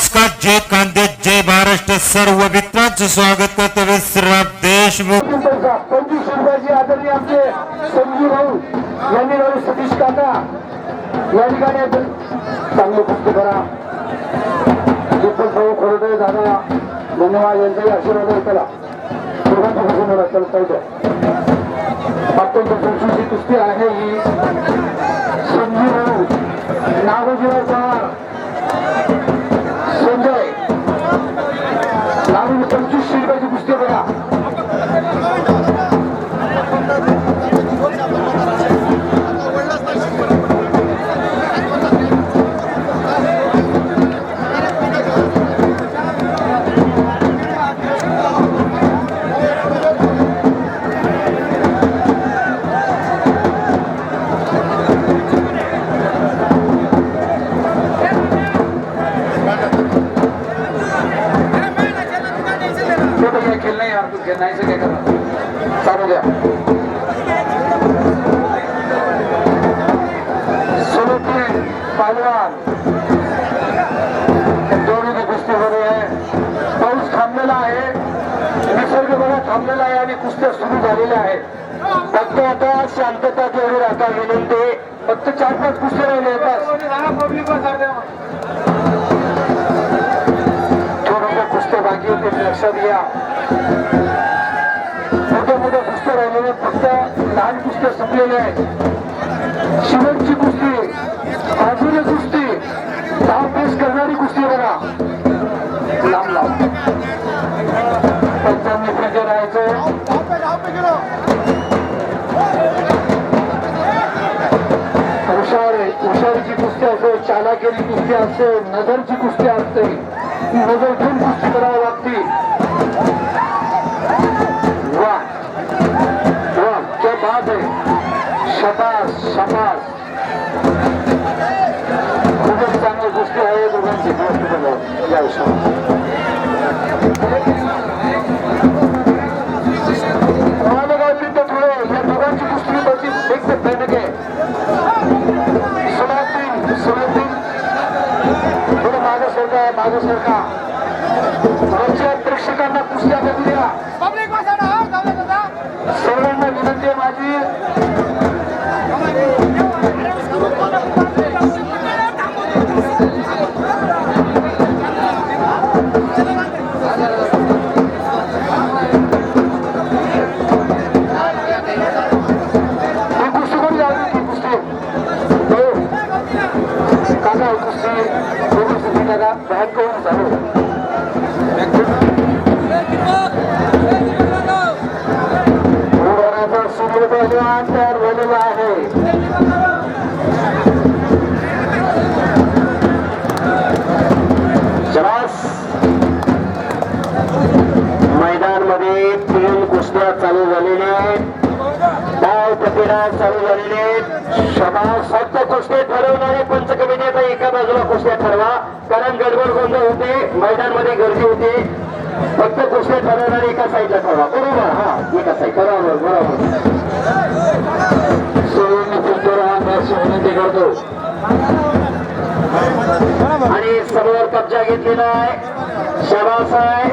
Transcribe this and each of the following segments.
नमस्कार जय कांदे जय महाराष्ट्र. सर्व मित्रांचं स्वागत करतो मी श्रीराम देशमुख. पंचवीस रुपयाची आदरणीय आमचे संजू भाऊ यांनी भाऊ सतीश काका. या ठिकाणी चांगलं पुस्तक करा दीपक भाऊ खोरडे दादा धन्यवाद यांचाही आशीर्वाद करा चला दोघांचं बसून राहा अत्यंत पंचवीसची कुस्ती आहे ही. संजू भाऊ नागोजीराव पवार लागून पंचवीसशे रुपयाची कुस्ती बघा है यार तू खेलना है चालू द्या सुरुतीन पहलवान दोन्ही की कुस्ती हो आहे. पाऊस थांबलेला आहे. निसर्ग बघा थांबलेला आहे आणि कुस्त्या सुरू झालेल्या आहेत. फक्त आता शांतता जेवढी राहता विनंती फक्त चार पाच कुस्त्या राहिले येतात थोडंसं कुस्त्या बाकी होते लक्षात घ्या. कुस्त्या आहेत. शेवटची कुस्ती बाजूने कुस्ती. धाव पेश करणारी कुस्ती बघा. लांब लांब. पंचांनी प्रचार राहायचं. हुशार हुशारीची कुस्ती असो चालाकेली कुस्ती असते नजरची कुस्ती असते. नजर ठेवून कुस्ती करावी लागते. शबास शबास खूपच चांगली कुस्ती आहे दोघांची गोष्ट बघा या विषयावर थोडं त्याला कुस्ती करून चालू उडाण्याचा सूर्य पहिलवान तयार झालेला आहे मैदानमध्ये तीन कुस्त्या चालू झालेल्या आहेत. डाव प्रतिडाव चालू झालेले आहेत. शबास फक्त कुस्ते ठरवणारे पंच कमिटी आता एका बाजूला कुस्त्या ठरवा. कारण गडबड गोंधळ होते मैदानमध्ये गर्दी होते. फक्त कुस्त्या ठरवणारे एका साईडला ठरवा बरोबर? हा एका साईड बरोबर बरोबर. सोयीने करतो. आणि समोर कब्जा घेतलेला आहे. शबास आहे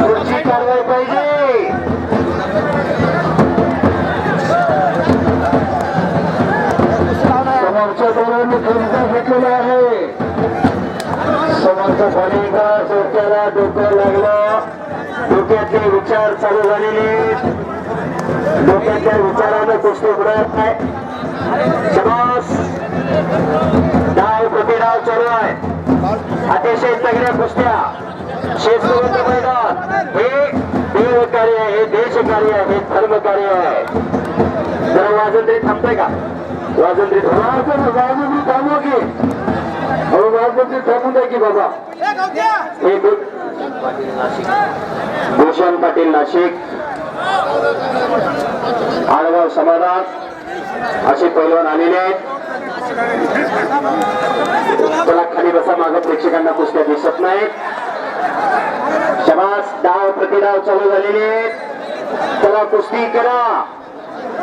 पुढची कारवाई पाहिजे. समोरचा फलिंगा डोकं लागलं. डोक्यातले विचार चालू झालेले डोक्यातल्या विचारानं कुस्ती उडत नाही. शबास डाव प्रतिडाव चालू आहे अतिशय तगड्या कुस्त्या. शेतकऱ्यांचं मैदान. हे देव कार्य आहे हे देश कार्य आहे हे धर्म कार्य आहे. जरा वाजन तरी थांबतंय का? वाजन तरी वाजन वाजन हो, तरी थांबव की वाजन तरी थांबून द्या की बाबा? भूषण पाटील नाशिक. आडगाव समाजात असे पैलवान आलेले आहेत. त्याला खाली बसा माग प्रेक्षकांना कुस्त्या दिसत नाहीत. शबास डाव प्रतिडाव चालू झालेले आहेत. त्याला कुस्ती करा.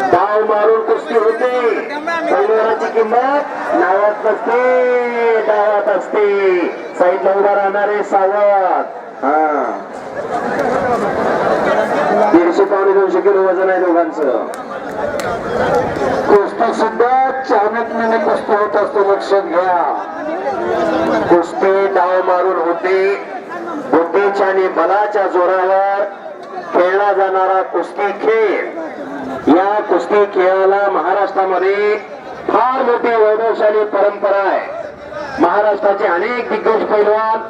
डाव मारून कुस्ती होते. पैलवानाची किंमत नावात नसते डावात असते. साईडला उभा राहणारे सावध. हा. दीडशे पावणे दोनशे किलो वजन आहे दोघांचं. कुस्ती सुद्धा चाणक्याने कुस्ती होत असतो लक्षात घ्या. कुस्ती डाव मारून होते. बुद्धीच्या आणि बलाच्या जोरावर खेळला जाणारा कुस्ती खेळ. या कुस्ती खेळाला महाराष्ट्रामध्ये फार मोठी वैभवशाली परंपरा आहे. महाराष्ट्राचे अनेक दिग्गज पैलवान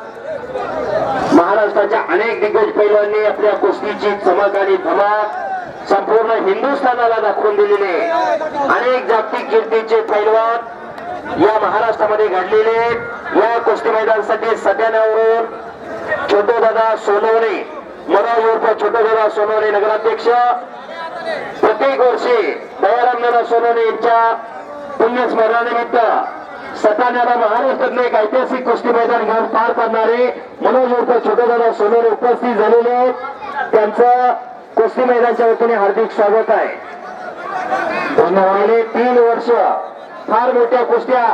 महाराष्ट्राच्या अनेक दिग्गज पैलवांनी आपल्या कुस्तीची चमक आणि धमाक संपूर्ण हिंदुस्थानाला दाखवून दिलेले अनेक जागतिक कीर्तीचे पैलवान या महाराष्ट्रामध्ये घडलेले या कुस्ती मैदानासाठी सध्यानावरून छोटो दादा सोनवणे मनोज उर्फ छोटो दादा सोनवणे नगराध्यक्ष प्रत्येक वर्षी दयाराम सोनवणे यांच्या पुण्यस्मरणानिमित्त सटाण्याला महाराष्ट्रातले एक ऐतिहासिक कुस्ती मैदान घेऊन पार पाडणारे मनोज उर्फ छोटो दादा सोनवणे उपस्थित झालेले आहेत. त्यांचं कुस्ती मैदानच्या वतीने हार्दिक स्वागत आहे. गेले तीन वर्ष फार मोठ्या कुस्त्या.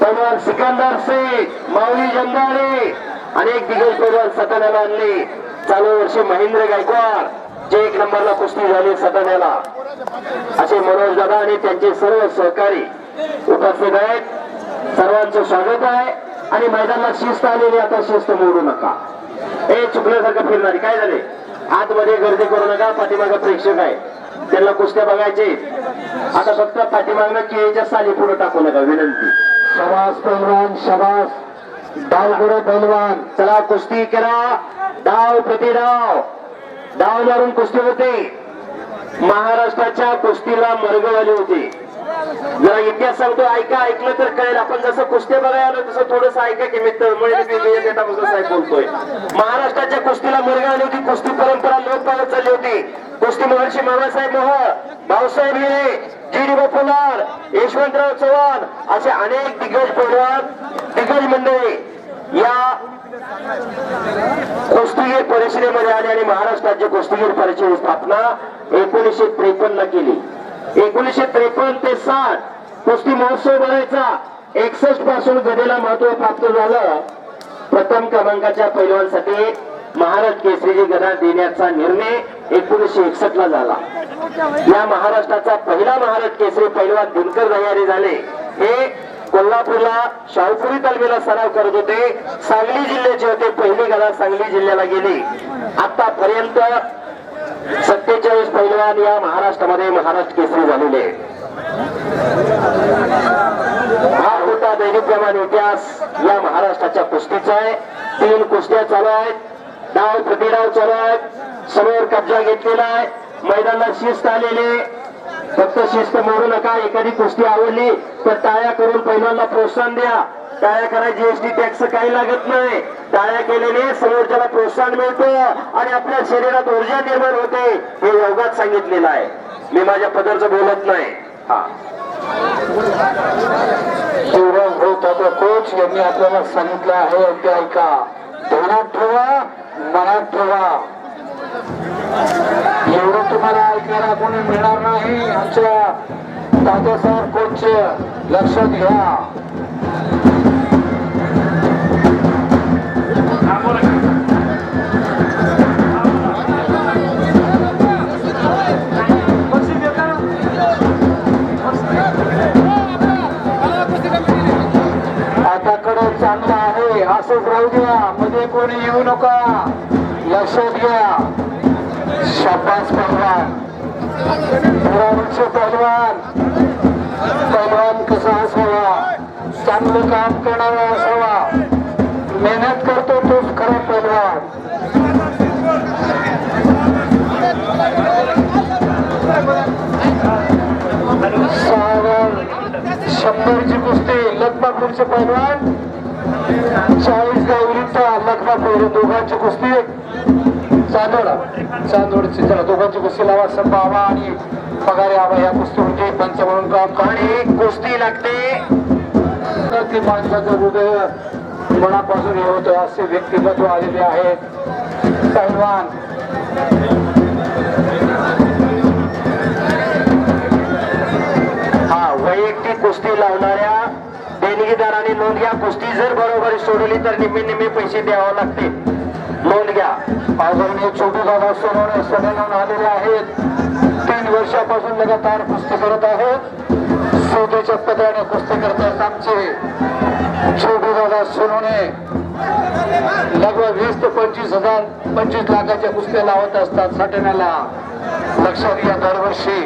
पैलवान सिकंदर सिंग माऊली जंदाळे अनेक दिग्गज पैलवान सटाण्याला आणले. चालू वर्षी महेंद्र गायकवाड. जे एक नंबरला कुस्ती झाली सटाण्याला असे मनोज दादा आणि त्यांचे सर्व सहकारी उपस्थित आहेत. सर्वांचं स्वागत आहे आणि मैदानाला शिस्त आलेली आता शिस्त मोडू नका. हे चुकल्यासारखं फिरणारी काय झाले? आतमध्ये गर्दी करू नका पाठीमागं प्रेक्षक आहे त्यांना कुस्त्या बघायचे आता फक्त पाठीमागनं केळीच्या साली पुढे टाकू नका विनंती. शबास पैलवान शबास. डाव गुरु पैलवान चला कुस्ती करा. डाव प्रति डाव डाव मारून कुस्ती होते. महाराष्ट्राच्या कुस्तीला मर्ग आले होते. जरा इतिहास सांगतो ऐका ऐकलं तर कळेल. आपण जसं कुस्ती बघायला आलो तसं थोडस ऐका की मी तळमळीने साहेब बोलतोय. महाराष्ट्राच्या कुस्तीला मुलगा आली होती कुस्ती परंपरा लोप पावत चालली होती. कुस्ती महर्षी मामासाहेब मोह भाऊसाहेब हिरे जी डी पोलार यशवंतराव चव्हाण असे अनेक दिग्गज पैलवान दिग्गज मंडळी या कुस्तीगीर परिषदेमध्ये आले आणि महाराष्ट्र राज्य कुस्तीगीर परिषदेची स्थापना एकोणीसशे त्रेपन्न ला केली. एकोणीसशे त्रेपन्न ते साठ कुस्ती महोत्सव भरायचा. एकसष्टपासून गदेला महत्त्व प्राप्त झालं. प्रथम क्रमांकाच्या पैलवानसाठी महाराज केसरीची गदा देण्याचा निर्णय एकोणीसशे एकसष्ट ला झाला. या महाराष्ट्राचा पहिला महाराज केसरी पैलवान दिनकर दयारी झाले. हे कोल्हापूरला शाहूपुरी तालमीला सराव करत होते. सांगली जिल्ह्याचे होते. पहिली गदा सांगली जिल्ह्याला गेली. आतापर्यंत सत्तेचाळीस पैलवान या महाराष्ट्रामध्ये महाराष्ट्र केसरी झालेले हा होता दैनिकप्रमाण इतिहास. या महाराष्ट्राच्या कुस्तीचा आहे. तीन कुस्त्या चालू आहेत. डाव प्रतिडाव चालू आहेत. समोर कब्जा घेतलेला आहे. मैदानात शिस्त आलेले फक्त शिस्त मोडू नका एखादी कुस्ती आवडली तर टाळ्या करून पहिल्यांदा प्रोत्साहन द्या. टाळ्या करा जीएसटी टॅक्स काही लागत नाही. टाळ्या केल्याने समोरच्याला प्रोत्साहन मिळतं आणि आपल्या शरीरात ऊर्जा निर्माण होते हे योगात सांगितलेलं आहे. मी माझ्या पदरचं बोलत नाही. हा. शिवराज भाऊ कोच यांनी आपल्याला सांगितलं आहे ते ऐका. ध्यानात ठेवा मनात ठेवा. एवढं कोणी मिळणार नाही आमच्या तात्यासाहेब कोच लक्षात घ्या. आता कडे चांगला आहे असंच राहू द्या मध्ये कोणी येऊ नका. लक्षात घ्या. शाबास पहलवान पुराणच पहलवान पहलवान कसा असावा? चांगलं काम करणारा असावा. मेहनत करतो तोच खरा पहलवान. शंभरची कुस्ती लखमापूरचे पैलवान चाळीस गावरीचा लखमापूर दोघांची कुस्ती. चांदोडा. चांदोडची चला दोघांची कुस्ती लावा संभावा आणि पगार आवा या कुस्ती म्हणजे पंच म्हणून काम आणि कुस्ती लागते. तर माणसाचं हृदय मनापासून हे होतं असे व्यक्तिमत्व आलेले आहेत पहिलवान हा वैयक्तिक कुस्ती लावणाऱ्या देणगीदाराने नोंद या कुस्ती जर बरोबर सोडवली तर निम्मे निम्मे पैसे द्यावे लागते नोंद घ्या. आदरणीय छोटू दादा सोनवणे सन्मानून आलेले आहेत. तीन वर्षापासून लगातार कुस्ती करत आहेत. सोन्याच्या पदराने कुस्ती करतात आमचे. छोटू दादा सोनवणे लगभग वीस ते पंचवीस हजार पंचवीस लाखाच्या कुस्त्या लावत असतात साठवण्याला. लक्षात घ्या दरवर्षी.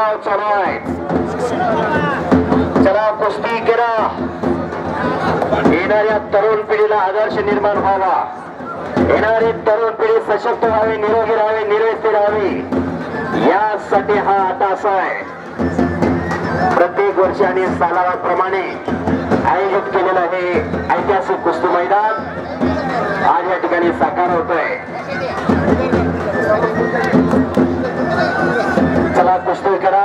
आणि चालू आहे चला कुस्ती करा येणाऱ्या तरुण पिढीला आदर्श निर्माण व्हावा. येणारी तरुण पिढी सशक्त व्हावी निरोगी राहावी निरोगी राहावी. यासाठी हा तास आहे. प्रत्येक वर्षी आणि सालाप्रमाणे आयोजित केलेलं हे ऐतिहासिक कुस्ती मैदान आज या ठिकाणी साकार होतोय. चला कुस्ती करा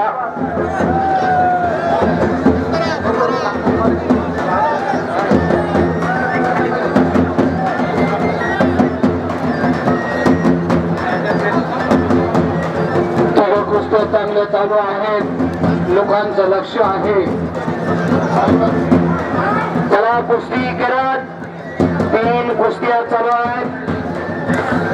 कुस्त्या चांगल्या चालू आहेत. लोकांचं लक्ष आहे. चला कुस्ती करत. तीन कुस्त्या चालू आहेत.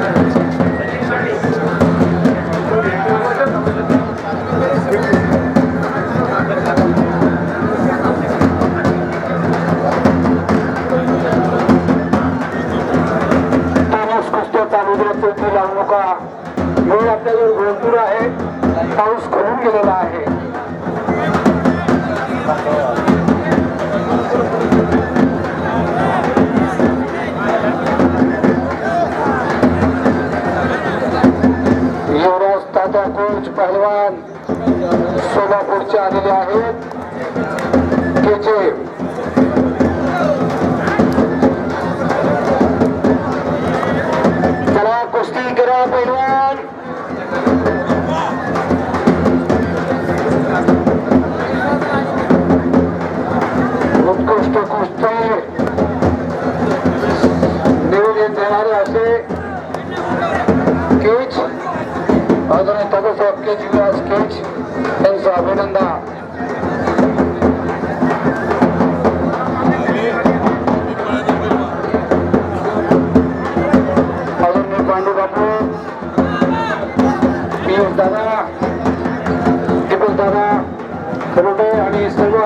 तानास कुस्त्या चालू द्या चौकी लावू नका वेळ आपल्याजवळ भरपूर आहे पाऊस खरून गेलेला आहे युवराज तात्या कोच पहलवान सोलापूरचे आलेले आहेत. त्याचे कुस्ती दादा खरोटे आणि सर्व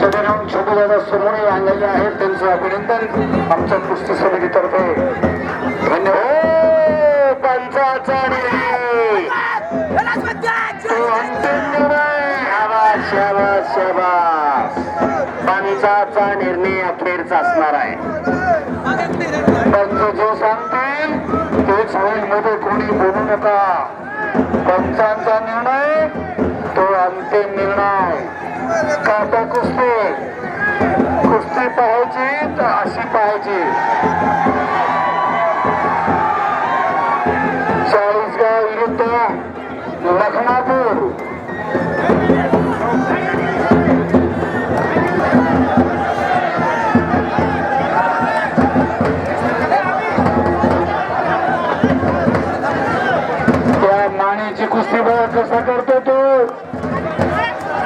सदनाम छोटेदादा दादा आणलेले आहेत. त्यांचं अभिनंदन आमच्या कुस्ती समितीतर्फे धन्यवाद हो, पंचाचा निर्णय तो अंतिम निर्णय पंचाचा निर्णय अखेरचा असणार आहे. पंच जो सांगतील तोच होईल मध्ये कोणी बोलू नका. पंचांचा निर्णय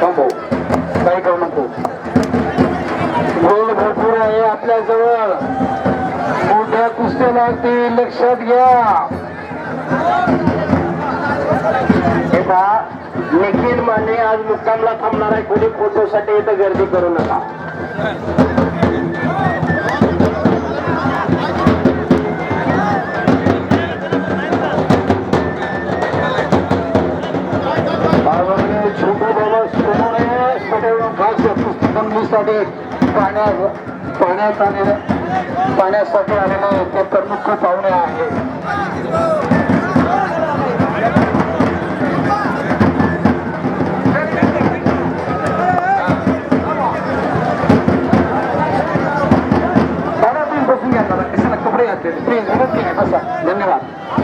थांबव. काही करू नको. गोल भरपूर आहे आपल्या जवळ मोठ्या कुस्त्या लागतील लक्षात घ्या. निखिल माने आज मुक्कामला थांबणार आहे. कोणी फोटोसाठी इथं गर्दी करू नका. आणि छोटू बाबा सोमोने खास पुस्तकांसाठी पाण्यात पाण्यात आलेले पाण्यासाठी आलेले ते प्रमुख पाहुणे आहेत. कपडे घातले प्लीज धन्यवाद.